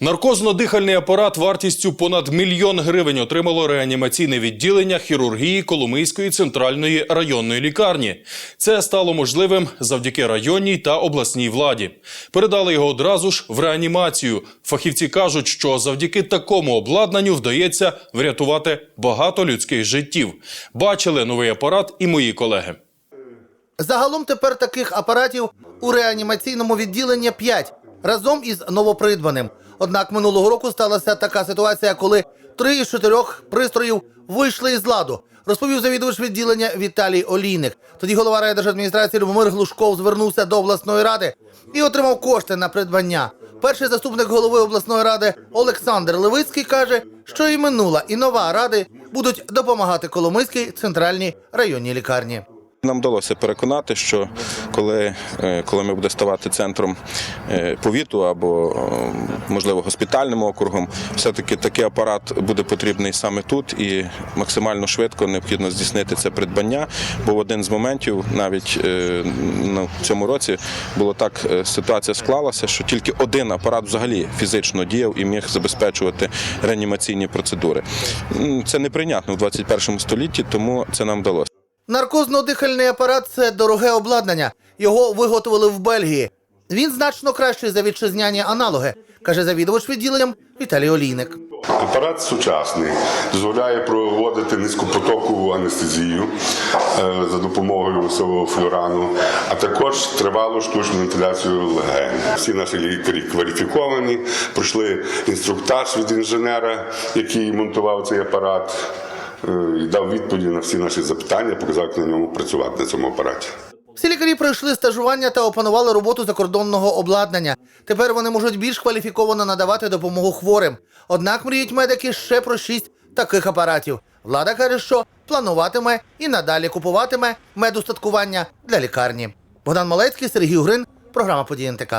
Наркозно-дихальний апарат вартістю понад мільйон гривень отримало реанімаційне відділення хірургії Коломийської центральної районної лікарні. Це стало можливим завдяки районній та обласній владі. Передали його одразу ж в реанімацію. Фахівці кажуть, що завдяки такому обладнанню вдається врятувати багато людських життів. Бачили новий апарат і мої колеги. Загалом тепер таких апаратів у реанімаційному відділенні 5, разом із новопридбаним. Однак минулого року сталася така ситуація, коли три із чотирьох пристроїв вийшли із ладу. Розповів завідувач відділення Віталій Олійник. Тоді голова райдержадміністрації Любомир Глушков звернувся до обласної ради і отримав кошти на придбання. Перший заступник голови обласної ради Олександр Левицький каже, що і минула, і нова ради будуть допомагати Коломийській центральній районній лікарні. Нам вдалося переконати, що коли, е, коли ми будемо ставати центром е, повіту або, е, можливо, госпітальним округом, все-таки такий апарат буде потрібний саме тут і максимально швидко необхідно здійснити це придбання. Бо в один з моментів, навіть ну, в цьому році, було так ситуація склалася, що тільки один апарат взагалі фізично діяв і міг забезпечувати реанімаційні процедури. Це неприйнятно в 21 столітті, тому це нам вдалося. Наркозно-дихальний апарат це дороге обладнання. Його виготовили в Бельгії. Він значно кращий за вітчизняні аналоги, каже завідувач відділенням Віталій Олійник. Апарат сучасний дозволяє проводити низькопотокову анестезію е, за допомогою сового флюрану, а також тривалу штучну вентиляцію легень. Всі наші лікарі кваліфіковані, пройшли інструктаж від інженера, який монтував цей апарат, і дав відповіді на всі наші запитання, показав, як на ньому працювати на цьому апараті. Всі лікарі пройшли стажування та опанували роботу закордонного обладнання. Тепер вони можуть більш кваліфіковано надавати допомогу хворим. Однак мріють медики ще про шість таких апаратів. Влада каже, що плануватиме і надалі купуватиме медустаткування для лікарні. Богдан Малецький, Сергій Грин, програма «Події НТК».